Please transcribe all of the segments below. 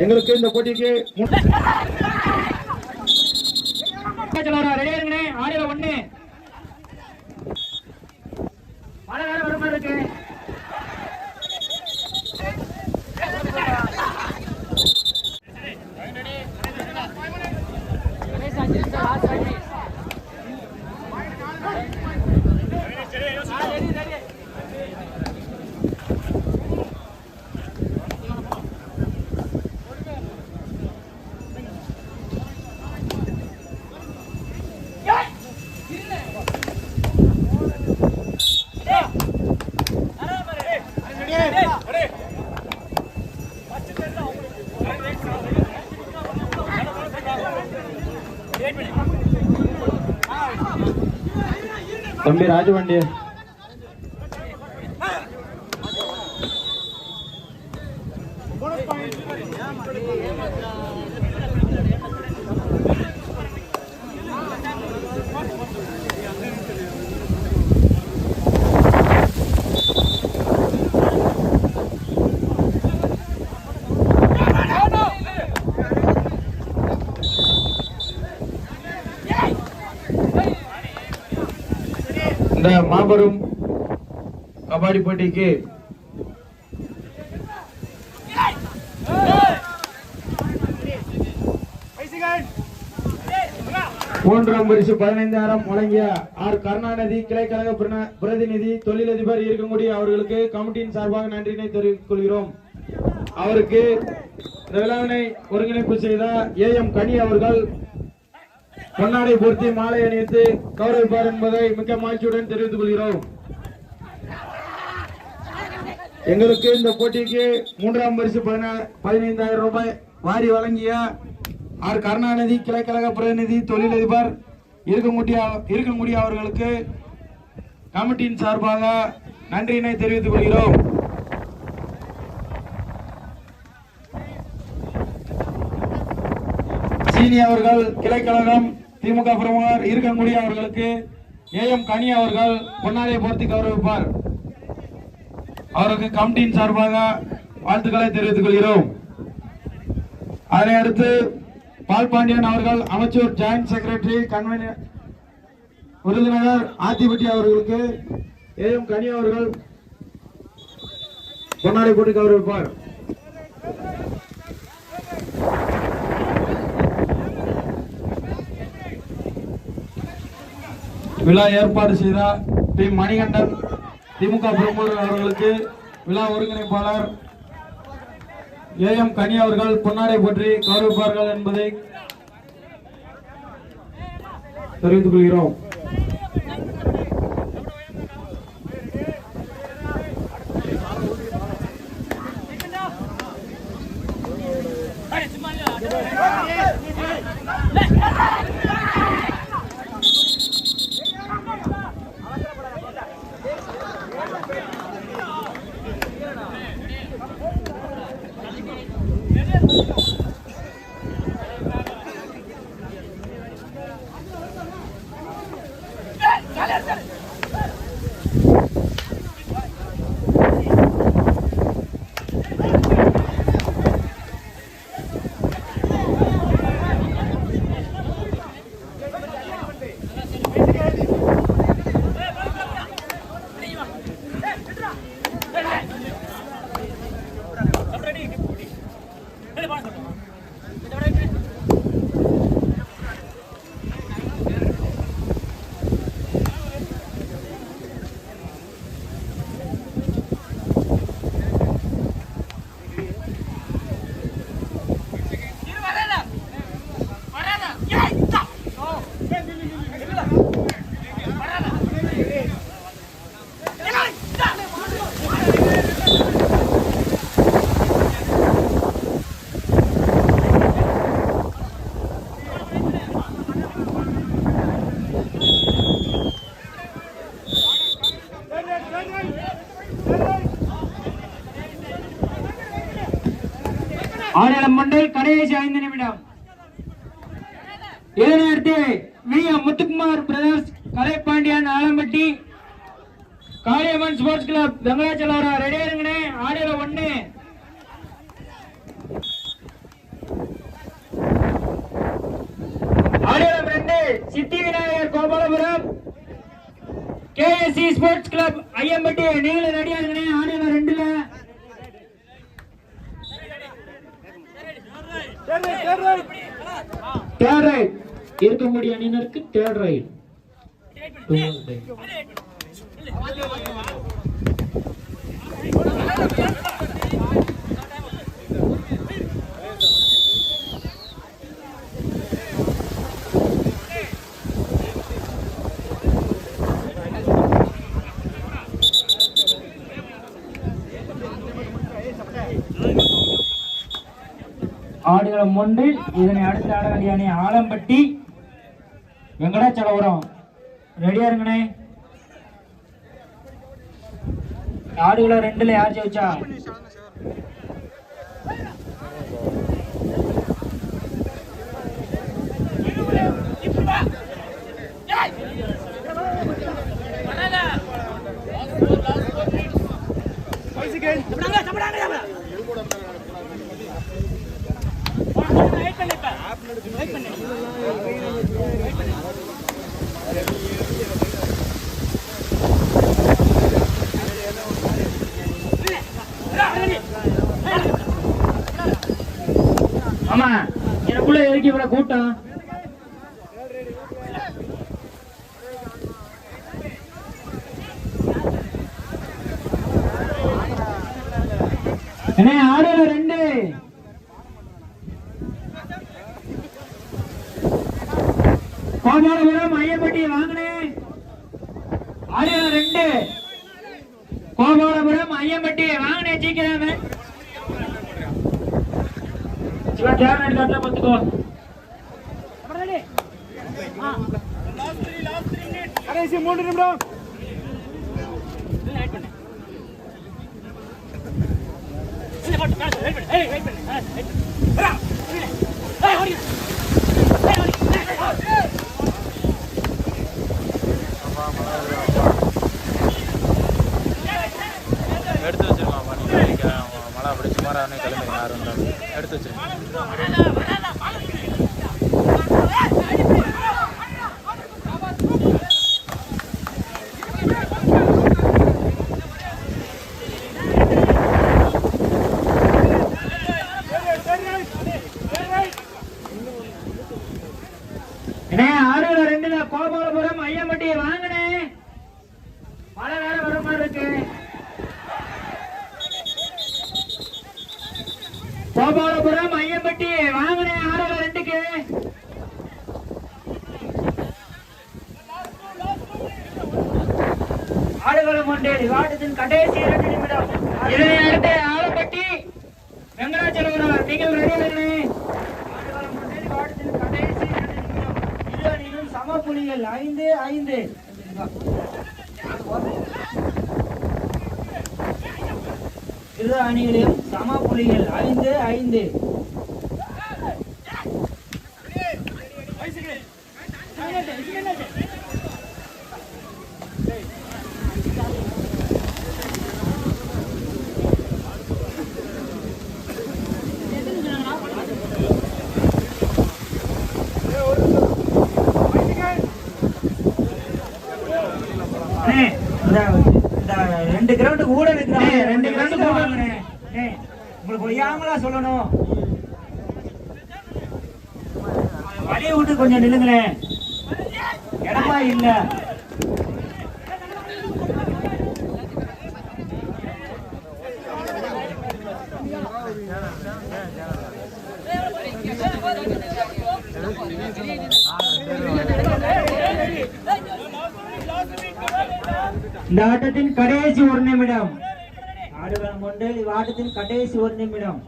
எங்களுக்கு இந்த போட்டிக்கு முன்- ஒண்ணு மழை வேற வர மாதிரி இருக்கு தம்பி ராஜவண்டி இந்த மாபெரும் கபாடி போட்டிக்கு மூன்றாம் பரிசு பதினைந்தாயிரம் வழங்கிய ஆர் கருணாநிதி கிளைக்கழக பிரதிநிதி தொழிலதிபர் இருக்கக்கூடிய அவர்களுக்கு கமிட்டியின் சார்பாக நன்றினை தெரிவித்துக் கொள்கிறோம். அவருக்கு இந்த விழாவினை ஒருங்கிணைப்பு செய்த ஏ எம் கனி அவர்கள் பொன்னாடை பொருத்தி மாலை அணிவித்து கௌரவிப்பார் என்பதை மிக்க மகிழ்ச்சியுடன் தெரிவித்துக் கொள்கிறோம். எங்களுக்கு இந்த போட்டிக்கு மூன்றாம் பரிசு பதினா- பதினைந்தாயிரம் ரூபாய் வாரி வழங்கிய ஆர் கருணாநிதி கிளைக்கழக பிரதிநிதி தொழிலதிபர் இருக்கக்கூடிய இருக்கக்கூடிய அவர்களுக்கு கமிட்டியின் சார்பாக நன்றியினை தெரிவித்துக் கொள்கிறோம். சீனி அவர்கள் கிளைக்கழகம் திமுக பிரமுகர் இருக்கங்குடி அவர்களுக்கு ஏ எம் கனி அவர்கள் பொன்னாடை போர்த்தி கௌரவிப்பார். அவருக்கு கமிட்டியின் சார்பாக வாழ்த்துக்களை தெரிவித்துக் கொள்கிறோம். அதனை அடுத்து பால் பாண்டியன் அவர்கள் அமைச்சர் joint secretary convener Virudhunagar Athipatti அவர்களுக்கு ஏ எம் கனி அவர்கள் பொன்னாடை போட்டு கௌரவிப்பார். விழா ஏற்பாடு செய்தார் டி. மணிகண்டன் திமுக பிரமுகர் அவர்களுக்கு விழா ஒருங்கிணைப்பாளர் ஏ. எம். கனி அவர்கள் பொன்னாடை பற்றி கௌரவிப்பார்கள் என்பதை தெரிவித்துக் கொள்கிறோம். じゃあこれ。ஆடலம் மண்டல் கடைசி ஐந்து நிமிடம். இதனையடுத்து V M Muthukumar brothers Kalaipandian Alampatti Kaliamman sports club வெங்கடாச்சலவரா ரெடியா இருங்கண்ணே ஆடல ஒண்ணு. ஆடலம் ரெண்டு Siddhi Vinayagar Gopalapuram. KSC sports club Ayyampatti நீங்களும் ரெடியா இருக்கணும் ஆடல ரெண்டுல. தேர்ட் ரைட் இருக்கக்கூடிய அணியினருக்கு தேர்ட் ரைட் ஆடுகளம் ஒன்று இதனை அடுத்து ஆட வேண்டிய அணி ஆலம்பட்டி வெங்கடாச்சலபுரம். ரெடியா இருங்கண்ணே. ஆடுகளம் ரெண்டுல யார் ஜெயிச்சா? ஆமா எனக்குள்ள இறக்கி இவ்வளவு கூட்டம். அண்ணே ஆடுல ரெண்டு. கோபாலபுரம் ஐயப்பட்டி வாங்கினே. ஆடல ரெண்டு. கோபாலபுரம் ஐயம்பட்டி வாங்கினே சீக்கிரமே. சிவா கேரட் காட்டுல பார்த்துக்கோ. கடைசி மூன்று நிமிடம். எடுத்து வச்சிருக்கான் பண்ணி மழை அப்படி சுமாராக கிளம்பி யாரும் இருந்தாலும் எடுத்து வச்சிருக்கேன் அண்ணே ஆறுல ரெண்டுல கோபாலபுரம் ஐயம்பட்டி வாங்கினே மழை வேற வர மாதிரி இருக்கு கோபாலபுரம் ஐயம்பட்டி வாங்கினே ஆறுல ரெண்டுக்கு ஆடுகளம் ஒன்று விவாதத்தின் கடைசி இரண்டு நிமிடம். இதனை அடுத்து ஆலப்பட்டி நீங்கள் ஆடுகளம் விவாதத்தின் கடைசி இரண்டு நிமிடம். இரு அணியிலும் சம புலிகள் ஐந்து ஐந்து. இரு அணிகளிலும் சம புலிகள் ஐந்து ஐந்து அண்ணே, இந்த இந்த ரெண்டு கிரவுண்டு கூட இருக்கு ரெண்டு கிரவுண்டு கூட உங்களுக்கு ஒய்யாமலா சொல்லணும். வழியை விட்டு கொஞ்சம் நில்லுங்களேன். இடமா இல்ல. இந்த ஆட்டத்தின் கடைசி ஒரு நிமிடம். ஆடுகளம் கொண்டு இவ்வாட்டத்தின் கடைசி ஒரு நிமிடம்.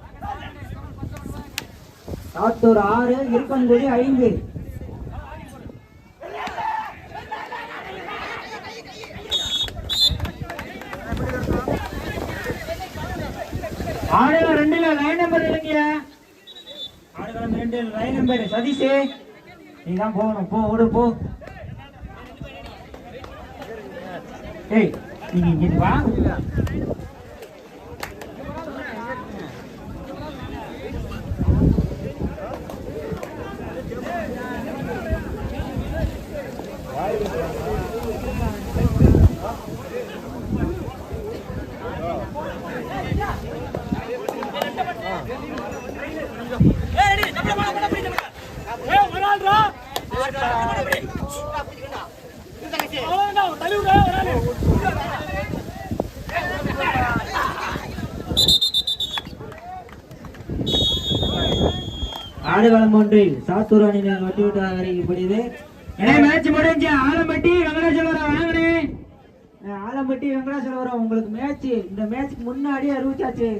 சாத்தூர் ஆறு இருக்கன்குடி ஐந்து. ஆடுகளம் ரெண்டுல லைன் நம்பர் இல்லைங்க ஆடுகளம் ரெண்டு லைன் நம்பர் சதீஷ். நீ தான் போகணும் போ ஓடு போ. ஏய் நீங்க இங்க வா ஆடுகளம் ஒன்றில் சாத்தூர் அணியினர் வெற்றி அறிவிக்கப்படுகிறது ஏன்னா மேட்ச் முடிஞ்சு ஆலம்பட்டி வெங்கடாச்சலவரா வாங்கினேன் ஆலம்பட்டி வெங்கடாச்சலபுரம் உங்களுக்கு மேட்ச் இந்த மேட்ச்க்கு முன்னாடி அறிவிச்சாச்சு.